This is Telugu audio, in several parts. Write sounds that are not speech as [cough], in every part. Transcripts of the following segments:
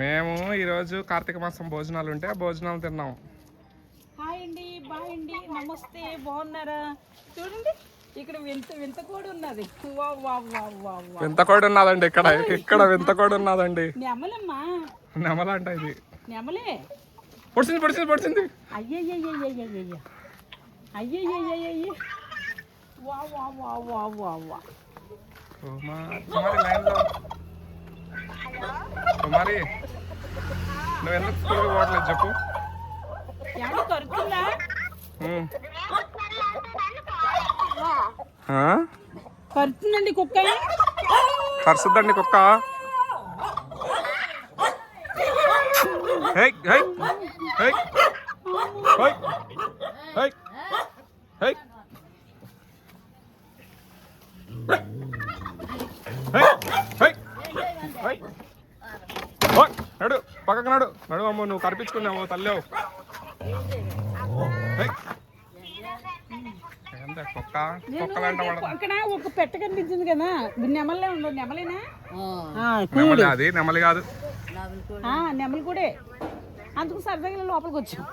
మేము ఈరోజు కార్తీక మాసం భోజనాలు ఉంటే ఆ భోజనాలు తిన్నాం. హాయ్ అండి బాయ్ అండి నమస్తే బాగున్నారా? చూడండి ఇక్కడ వింత వింత కూడా ఉన్నది. వింత కూడా ఉన్నదండి ఇక్కడ ఇక్కడ వింత కూడా ఉన్నదండి. నెమలమ్మా. నెమలంట ఇది. నెమలే. పొడిచింది పొడిచింది పొడిచింది. అయ్యయ్యయ్యయ్యయ్య వా వా వా వా వా వా మరి నువ్వు ఎందుకు స్కూల్కి పోవట్లేదు చెప్పు. కరుతుందండి కుక్క. కరుస్తుందండి కుక్క? హే హే హే హే. నడు పక్కకు నడు. నడు అమ్మ నువ్వు కనిపించుకున్నావు తల్లేవు ఒక పెట్ట కనిపించింది కదా. నెమలే ఉండదు నెమలేనా? ఆ, నెమలి అది నెమలి కాదు. ఆ, నెమలి కూడా అందుకు సరదాగా లోపలికి వచ్చాం.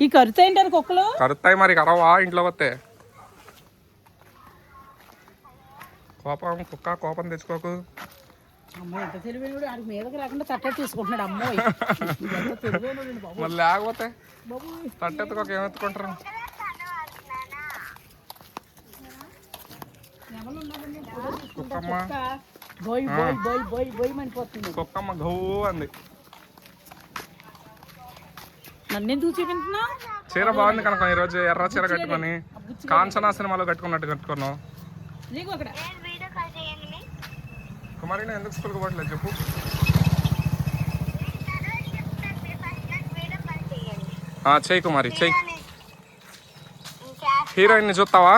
ఈ కరుతా ఏంటారు కుక్కలు? కరుతాయి మరి కరవా ఇంట్లో వస్తే కోపం కుక్క కోపం తెచ్చుకోకు. మళ్ళీ లేకపోతే తట్టెత్తుకోక ఏమెత్తుకుంటారు కుక్కమ్మ. కుక్కమ్మ గవ్వు అంది. చీర బాగుంది కనుక ఈరోజు ఎర్ర చీర కట్టుకొని కాంచనా సినిమాలో కట్టుకున్నట్టు కట్టుకున్నావు. నీకు అక్కడ కుమారి నేను ఎందుకు స్కూల్కి పోవట్లేదు చెప్పు. ఆ, చెయ్యి కుమారి చెయ్యి. హీరోయిన్ని చూస్తావా?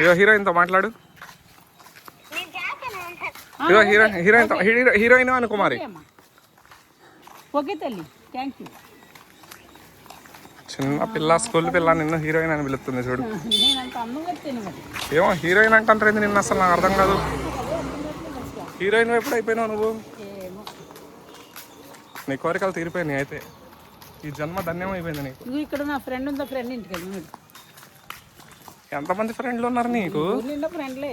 ఇగో హీరోయిన్తో మాట్లాడు. ఇగో హీరోయిన్ హీరోయిన్తో హీరో హీరోయిన్ అని కుమారి. ఓకే అమ్మా. ఓకే తల్లి థ్యాంక్ యూ. చిన్న పిల్ల స్కూల్ పిల్ల నిన్ను హీరోయిన్ అని పిలుస్తుంది చూడు. ఏమో హీరోయిన్ అంటారు నిన్ను అసలు నాకు అర్థం కాదు. హీరోయిన్ ఎప్పుడు అయిపోయినావు నువ్వు? నీ కోరికలు తీరిపోయినాయి అయితే. ఈ జన్మ ధన్యం అయిపోయింది నీకు. ఇదిగో ఇక్కడ నా ఫ్రెండ్ ఉందా? ఫ్రెండ్ ఇంటికి వెళ్ళి ఎంతమంది ఫ్రెండ్లు ఉన్నారు నీకు? ఫ్రెండ్లే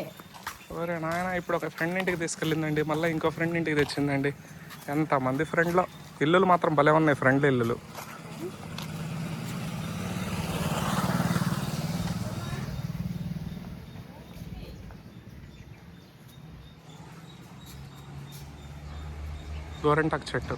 నాయన ఇప్పుడు ఒక ఫ్రెండ్ ఇంటికి తీసుకెళ్ళిందండి. మళ్ళీ ఇంకో ఫ్రెండ్ ఇంటికి తెచ్చిందండి. ఎంతమంది ఫ్రెండ్లో ఇల్లులు మాత్రం భలే ఉన్నాయి ఫ్రెండ్లు ఇల్లులు. దూరం టక్ చెట్టు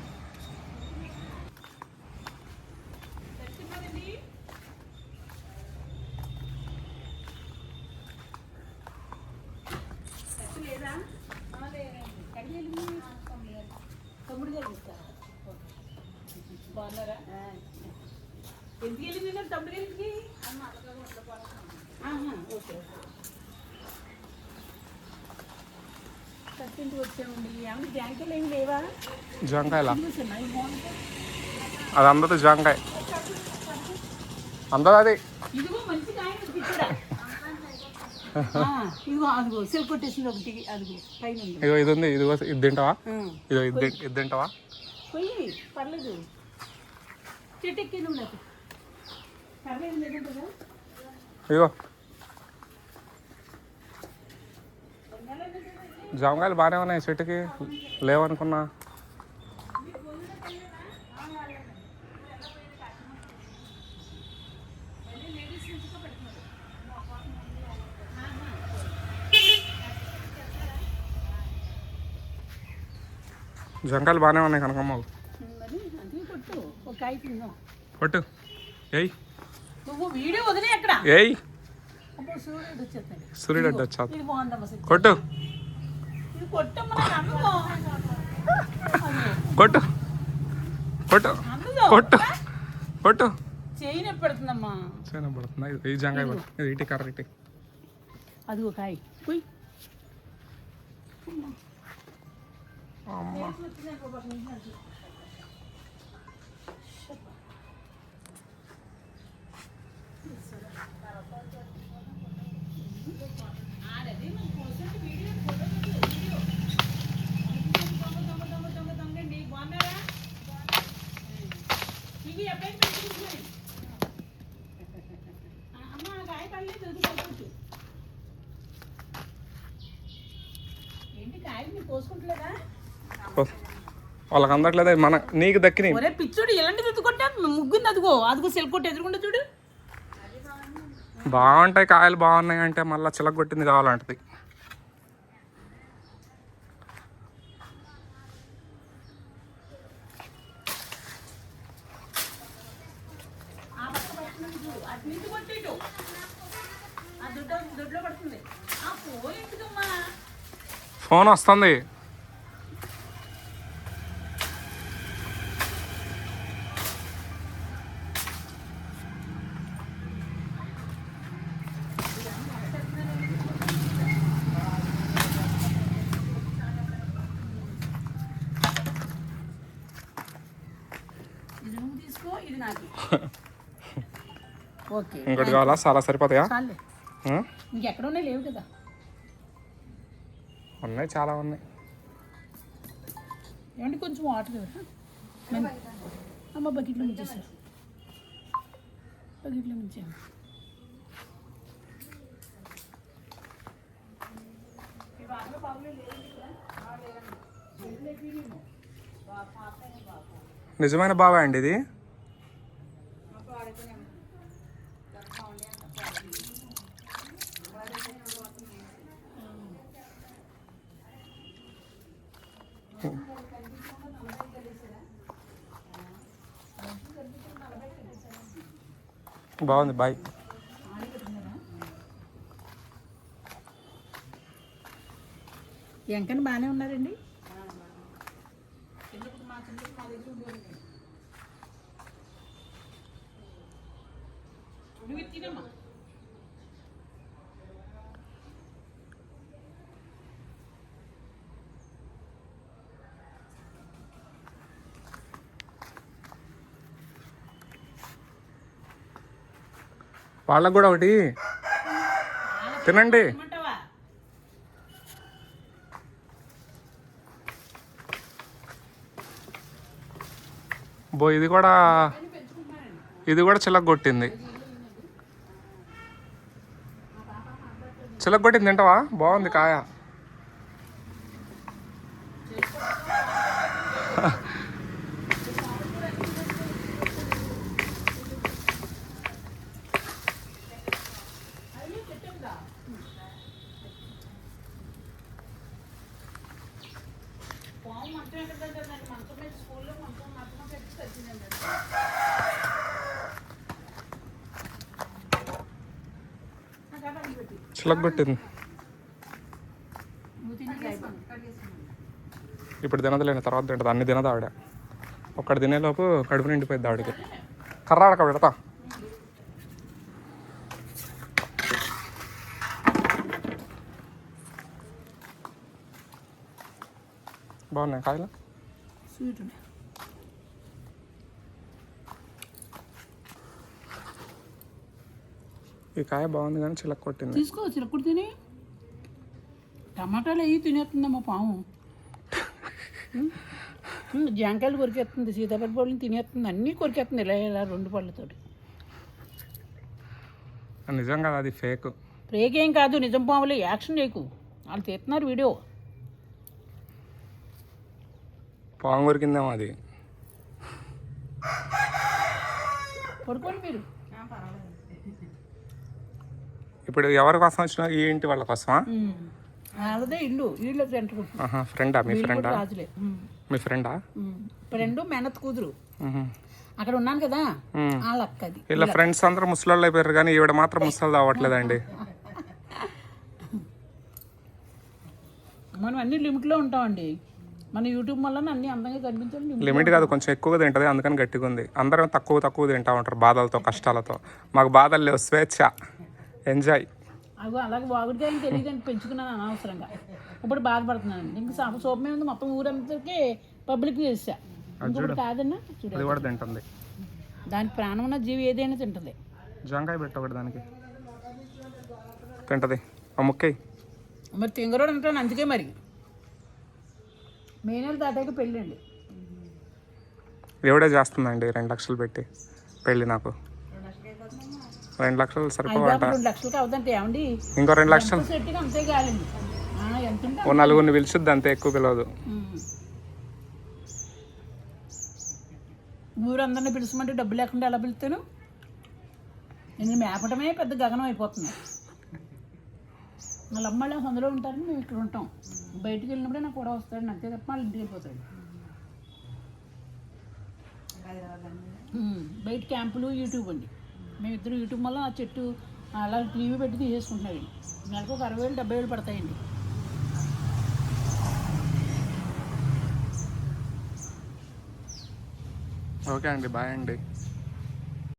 ఎందుకు వెళ్ళి తమ్ముడు వెళ్ళి ఓకే జాంకాయలా అది అందదు జాంకాయ. అందదు [laughs] అది ఇదిగో ఇది ఉంది. ఇదిగో ఇది తింటావా? ఇదిగో ఇది ఇది తింటావా? పర్లేదు. ఇదిగో. జామకాయలు బాగానే ఉన్నాయి చెట్టుకి లేవనుకున్నా. జంకాయలు బాగానే ఉన్నాయి కనుక కనకమ్మలు పట్టు ఏయ్. ఏయ్. సూర్యుడు వచ్చా కొట్టు. కొట్టు. కొట్టు. కొట్టు. కొట్టు. చేయి నొప్పి పెడుతుందమ్మా. చాలా పడుతుందా. ఇది ఈ జాంకాయ పట్టు. ఇది ఇటీ కర్ర ఇటీ. అది ఒక కాయ. పోయి. అమ్మ. వాళ్ళకి అందట్లేదు మన నీకు దక్కిన పిచ్చుడు ఇలాంటి ఎత్తుకుంటే ముగ్గుంది అదిగో అదిగో సెల్కొట్టి ఎదురుకుంటే చూడు. బాగుంటాయి కాయలు బాగున్నాయి అంటే మళ్ళీ చిలగొట్టింది కావాలంటది. ఫోన్ వస్తుంది. [laughs] ఇంకోటి కావాలా? చాలా సరిపోతాయా? ఎక్కడ ఉన్నాయి? లేవు కదా. ఉన్నాయి చాలా ఉన్నాయి. ఏమంటే కొంచెం వాటర్ అమ్మ బకెట్లో ముంచేసారు బకెట్లో ముంచాను నిజమైన బావా అండి ఇది. బాగుంది బాయ్. ఎంకని బాగానే ఉన్నారండి? నువ్వు తినమ్మా. వాళ్ళకు కూడా ఒకటి. తినండి. బో ఇది కూడా ఇది కూడా చిలగొట్టింది చిలగొట్టింది తింటావా? బాగుంది కాయ పాము మంచం ఎక్కడ దగ్గర మంచం మీద స్కూల్లో మంచం మంచం పెట్టి తెచ్చిందండి నాకు అలా పెట్టి చిలగొట్టింది ఇప్పుడు తినదలేని తర్వాత తింటుంది. అన్ని తినదు ఆవిడ. ఒక్కటి తినేలోపు కడుపు నిండిపోయింది ఆవిడకి. కర్ర ఆడక పెడతా బాగున్నాయి కాయలు? స్వీట్ ఉన్నాయి. ఈ కాయ బాగుంది కానీ చిలక కొట్టింది. తీసుకో చిలకుడు తిని. టమాటాలు అవి తినేస్తుందమ్మా పాము. జాంకాయలు కొరికేస్తుంది సీతాఫల పళ్ళు తినేస్తుంది అన్నీ కొరికేస్తుంది ఇలా ఇలా రెండు పళ్ళతోటి. నిజం కదా అది ఫేక్ ప్రేకేం కాదు నిజం పాములే యాక్షన్ చేయకు. వాళ్ళు తీస్తున్నారు వీడియో. పాము కొరికిందేమో అది. పడుకోండి మీరు. ఇప్పుడు ఎవరి కోసం వచ్చినా ఈ ఇంటి వాళ్ళ కోసమా? వాళ్ళదే ఇల్లు ఇల్లు ఫ్రెండా? మీ ఫ్రెండా? రాజులే. మీ ఫ్రెండా. ఫ్రెండ్ మెనత్ కూతురు. అక్కడ ఉన్నాను కదా. వాళ్ళ అక్కది వీళ్ళ ఫ్రెండ్స్ అందరూ ముసలోళ్ళు అయిపోయారు కానీ ఈవిడ మాత్రం ముసలు అవ్వట్లేదండి. మనం అన్ని లిమిట్లో ఉంటామండి. మన యూట్యూబ్ వల్ల అన్ని అందంగా కనిపించాలి లిమిట్ లిమిట్ కాదు కొంచెం ఎక్కువగా తింటది అందుకని గట్టిగా ఉంది అందరం తక్కువ తక్కువ తింటా ఉంటారు బాధలతో కష్టాలతో. మాకు బాధలు లేవు స్వేచ్ఛ. ఎంజాయ్ అగో అలాగే వాగుడిగా తెలియదండి పెంచుకున్నాను అనవసరంగా. ఇప్పుడు బాధపడుతున్నాను. ఇంక సోప సోపమే ఉంది. మొత్తం ఊరంతకి పబ్లిక్ చేసా ఇంకొకటి కాదన్నా? చూడు. అది కూడా తింటుంది. దానికి ప్రాణం ఉన్న జీవి ఏదైనా తింటుంది. జంకాయ పెట్ట ఒకటి దానికి. తింటది. ఆ ముక్కై. మరి తింగరోడు అంటాను అందుకే మరి. మే నెల దాటాక పెళ్ళండి. ఎవడే చేస్తుందండి? రెండు లక్షలు పెట్టి పెళ్ళి నాకు. రెండు లక్షలు సరిపోవంట. ఏమండి? ఇంకో రెండు లక్షలు. ఓ నలుగురిని పిలిచిద్ది అంతే ఎక్కువ పిలవదు. ఊరందరినీ పిలుచమంటే డబ్బు లేకుండా ఎలా పిలుస్తాను నేను మేపటమే పెద్ద గగనం అయిపోతుంది. వాళ్ళ అమ్మాళ్ళు అందులో ఉంటారని మేము ఇక్కడ ఉంటాం. బయటికి వెళ్ళినప్పుడే నాకు కూడా వస్తాడు అంతే తప్ప వాళ్ళు ఇంటికి వెళ్ళిపోతాడు. బయట క్యాంపులు యూట్యూబ్ అండి. మేము ఇద్దరు యూట్యూబ్ వల్ల ఆ చెట్టు అలా టీవీ పెట్టి తీసేసుకుంటున్నాయి. నెలకు ఒక అరవై వేలు డెబ్బై వేలు పడతాయండి. ఓకే అండి బాయ్ అండి.